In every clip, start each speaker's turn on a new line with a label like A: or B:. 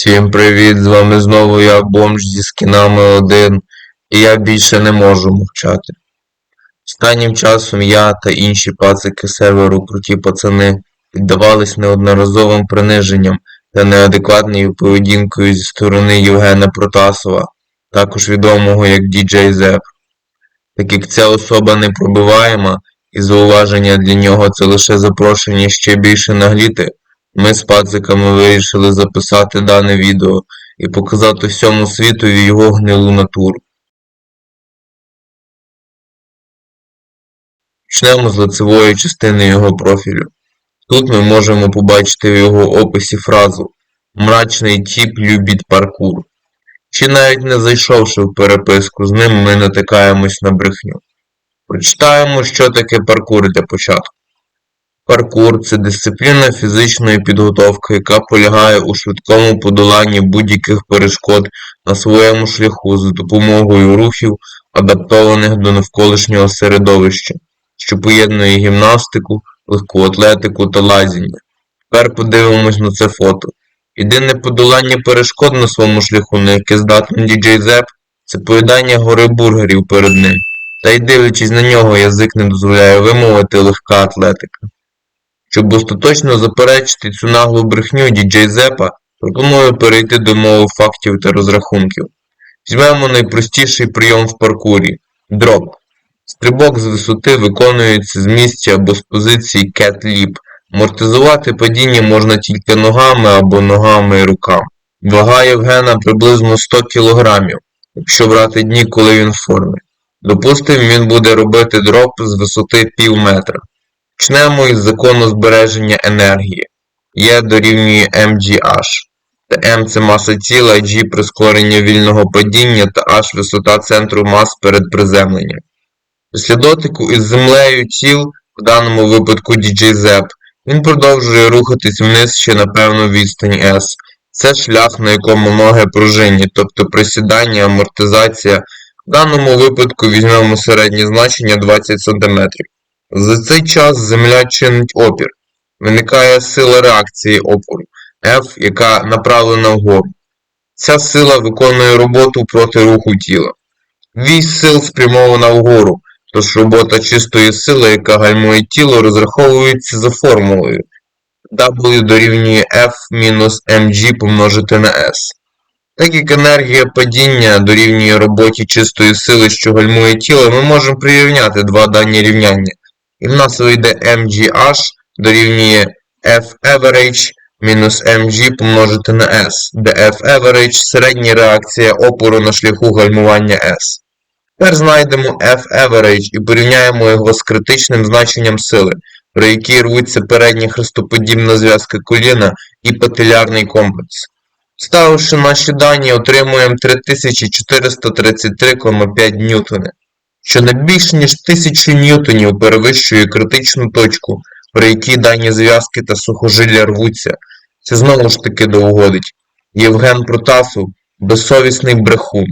A: Всім привіт, з вами знову я, бомж зі скінами 1, і я більше не можу мовчати. Останнім часом я та інші пацики серверу круті пацани піддавались неодноразовим приниженням та неадекватною поведінкою зі сторони Євгена Протасова, також відомого як DJ Зеп. Так як ця особа непробиваєма, і зауваження для нього це лише запрошення ще більше нагліти, ми з пациками вирішили записати дане відео і показати всьому світові його гнилу натуру. Почнемо з лицевої частини його профілю. Тут ми можемо побачити в його описі фразу «Мрачний тіп любить паркур». Чи навіть не зайшовши в переписку з ним, ми натикаємось на брехню. Прочитаємо, що таке паркур для початку. Паркур це дисципліна фізичної підготовки, яка полягає у швидкому подоланні будь-яких перешкод на своєму шляху за допомогою рухів, адаптованих до навколишнього середовища, що поєднує гімнастику, легку атлетику та лазіння. Тепер подивимось на це фото. Єдине подолання перешкод на своєму шляху, на яке здатний діджей Зеп, це поїдання гори бургерів перед ним. Та й дивлячись на нього, язик не дозволяє вимовити легка атлетика. Щоб остаточно заперечити цю наглу брехню діджей Зепа, пропоную перейти до мови фактів та розрахунків. Візьмемо найпростіший прийом в паркурі дроп. Стрибок з висоти виконується з місця або з позиції Cat Leap. Амортизувати падіння можна тільки ногами або ногами і руками. Вага Євгена приблизно 100 кг, якщо брати дні, коли він в формі. Допустимо, він буде робити дроп з висоти пів метра. Почнемо із закону збереження енергії. Є дорівнює mgh, де m це маса тіла, g прискорення вільного падіння та h висота центру мас перед приземленням. Після дотику із землею тіл, в даному випадку DJ Zep, він продовжує рухатись вниз ще на певну відстань S. Це шлях, на якому ноги пружинні, тобто присідання, амортизація. В даному випадку візьмемо середнє значення 20 см. За цей час земля чинить опір. Виникає сила реакції опору F, яка направлена вгору. Ця сила виконує роботу проти руху тіла. Вісь сил спрямована вгору, тож робота чистої сили, яка гальмує тіло, розраховується за формулою W дорівнює F мінус mg помножити на S. Так як енергія падіння дорівнює роботі чистої сили, що гальмує тіло, ми можемо прирівняти два дані рівняння. І в нас вийде mgh дорівнює F-average мінус mg помножити на S, де F-average – середня реакція опору на шляху гальмування S. Тепер знайдемо F-average і порівняємо його з критичним значенням сили, при якій рвуться передня хрестоподібна зв'язка коліна і пателярний комплекс. Ставивши наші дані, отримуємо 3433,5 ньютони, що не більш ніж 1000 ньютонів перевищує критичну точку, при якій дані зв'язки та сухожилля рвуться. Це знову ж таки доводить. Євген Протасов – безсовісний брехун.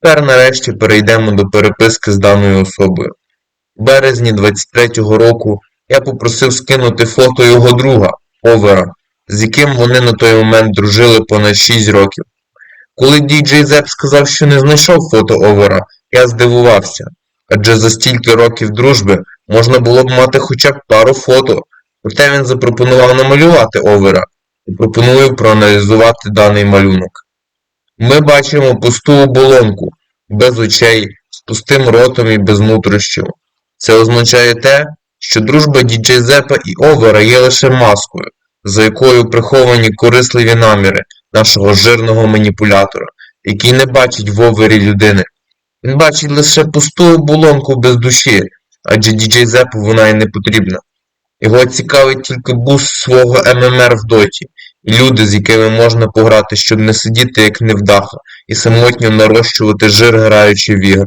A: Тепер нарешті перейдемо до переписки з даною особою. У березні 23-го року я попросив скинути фото його друга, Овера, з яким вони на той момент дружили понад 6 років. Коли діджей Зеп сказав, що не знайшов фото Овера, я здивувався, адже за стільки років дружби можна було б мати хоча б пару фото, проте він запропонував намалювати Овера і пропоную проаналізувати даний малюнок. Ми бачимо пусту оболонку, без очей, з пустим ротом і без нутрощів. Це означає те, що дружба діджей Зепа і Овера є лише маскою, за якою приховані корисливі наміри нашого жирного маніпулятора, який не бачить в Овері людини. Він бачить лише пусту оболонку без душі, адже діджей Зепу вона й не потрібна. Його цікавить тільки буст свого ММР в доті, і люди, з якими можна пограти, щоб не сидіти як невдаха, і самотньо нарощувати жир, граючи в ігри.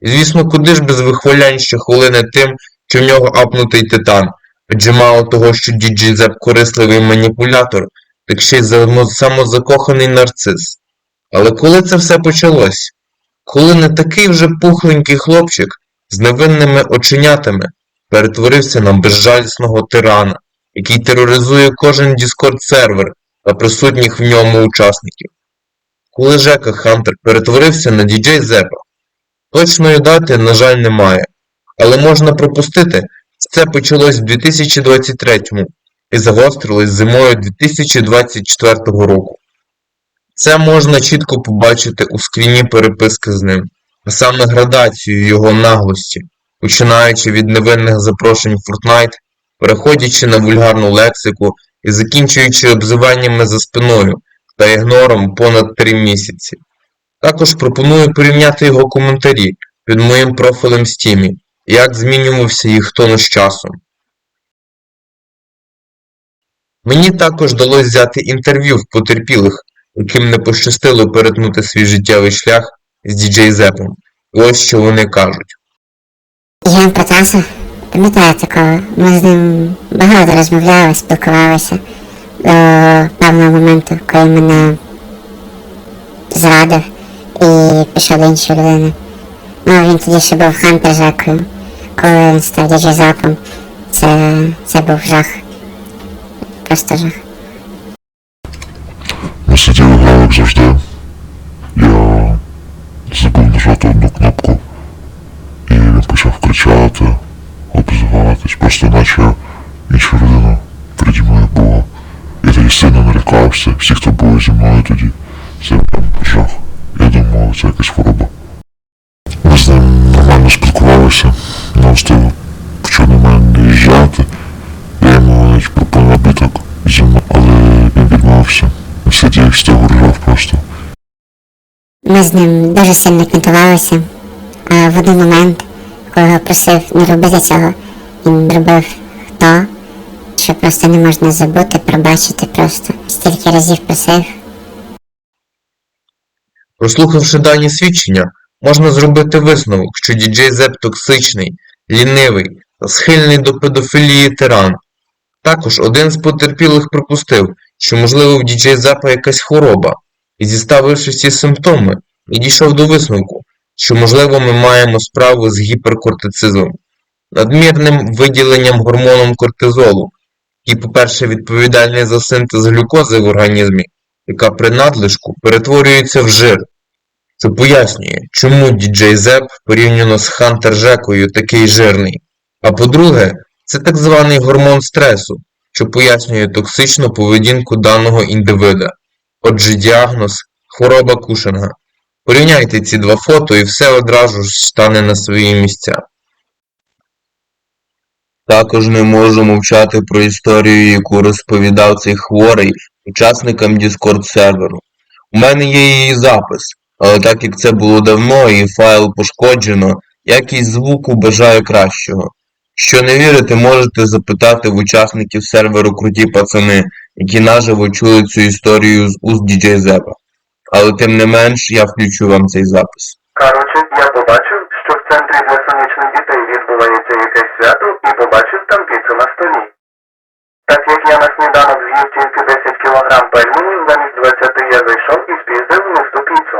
A: І звісно, куди ж без вихвалянь ще хвилини тим, що в нього апнутий титан, адже мало того, що діджей Зеп корисливий маніпулятор, так ще й самозакоханий нарцис. Але коли це все почалось? Коли не такий вже пухленький хлопчик з невинними оченятами перетворився на безжалісного тирана, який тероризує кожен Discord сервер, та присутніх в ньому учасників. Коли Жека Хантер перетворився на діджей Зепа, точної дати, на жаль, немає, але можна припустити, це почалось в 2023 і загострилось зимою 2024 року. Це можна чітко побачити у скріні переписки з ним, а саме градацію його наглості, починаючи від невинних запрошень Fortnite, переходячи на вульгарну лексику і закінчуючи обзиваннями за спиною та ігнором понад 3 місяці. Також пропоную порівняти його коментарі під моїм профілем Стімі, як змінювався їх тон з часом. Мені також вдалося взяти інтерв'ю в потерпілих, яким не пощастило перетнути свій життєвий шлях з діджей Зепом. Ось що вони кажуть.
B: Євген Протасов, пам'ятаю такого, ми з ним багато розмовляли, спілкувалися до певного моменту, коли мене зрадив і пішов до іншої людини. Ну, він тоді ще був Хантер Жакою, коли він став діджезапом. Це, це був жах. Просто жах.
C: Просто наче інша людина переді мною була. Я тоді сильно налякався, всі, хто були зі мною тоді. Це прям жах. Я думав, це якась хвороба. Ми з ним нормально спілкувалися, не встиг почав на мене. Я йому навіть пропонував біток зі мною, але він відмовився. Сидів, з ржав просто.
B: Ми з ним дуже сильно квінтувалися, а в один момент, коли його просив не робити цього, робив то, що просто не можна забути, пробачити просто. Стільки разів просив,
A: Прослухавши дані свідчення, можна зробити висновок, що діджей Зеп токсичний, лінивий та схильний до педофілії тиран. Також один з потерпілих припустив, що можливо в діджей Зепа якась хвороба, і зіставивши всі симптоми, відійшов до висновку, що можливо ми маємо справу з гіперкортицизмом, надмірним виділенням гормоном кортизолу, який, по-перше, відповідальний за синтез глюкози в організмі, яка при надлишку перетворюється в жир. Це пояснює, чому діджей Зеп порівняно з Хантер Жекою такий жирний. А по-друге, це так званий гормон стресу, що пояснює токсичну поведінку даного індивида. Отже, діагноз хвороба Кушинга. Порівняйте ці два фото і все одразу ж стане на свої місця. Також не можу мовчати про історію, яку розповідав цей хворий учасникам Discord серверу. У мене є її запис, але так як це було давно і файл пошкоджено, якість звуку бажаю кращого. Що не вірите, можете запитати в учасників серверу Круті пацани, які наживо чули цю історію з уст діджей Зепа. Але тим не менш, я включу вам цей запис.
D: Коротше, я побачив, центрі для сонячних дітей відбувається якесь свято і побачив там піцу на столі. Так як я на сніданок з'їв тільки 10 кілограм пельменів, замість 20 я зайшов і спіздив мисту піцу.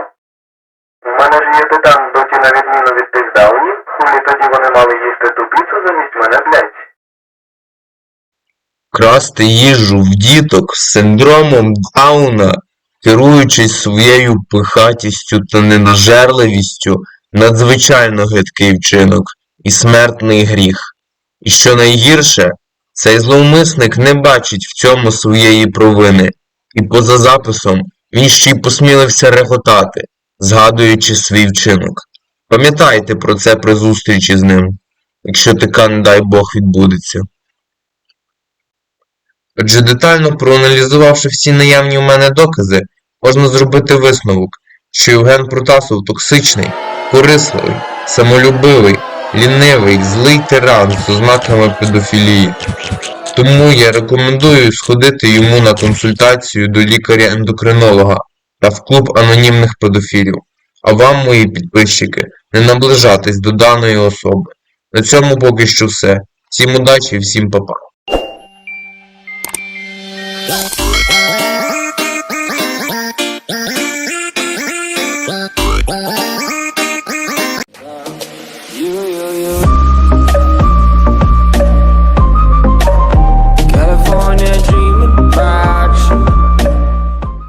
D: У мене ж є питан, доті на відміну від тих даунів, хулі тоді вони мали їсти ту піцу замість мене, блять.
A: Красти їжу в діток з синдромом Дауна, керуючись своєю пихатістю та ненажерливістю, надзвичайно гидкий вчинок і смертний гріх. І що найгірше, цей зловмисник не бачить в цьому своєї провини, і поза записом він ще й посмілився реготати, згадуючи свій вчинок. Пам'ятайте про це при зустрічі з ним, якщо така, не дай Бог, відбудеться. Отже, детально проаналізувавши всі наявні у мене докази, можна зробити висновок, що Євген Протасов токсичний, корисливий, самолюбивий, лінивий, злий тиран з ознаками педофілії. Тому я рекомендую сходити йому на консультацію до лікаря-ендокринолога та в клуб анонімних педофілів. А вам, мої підписчики, не наближатись до даної особи. На цьому поки що все. Всім удачі і всім па-па.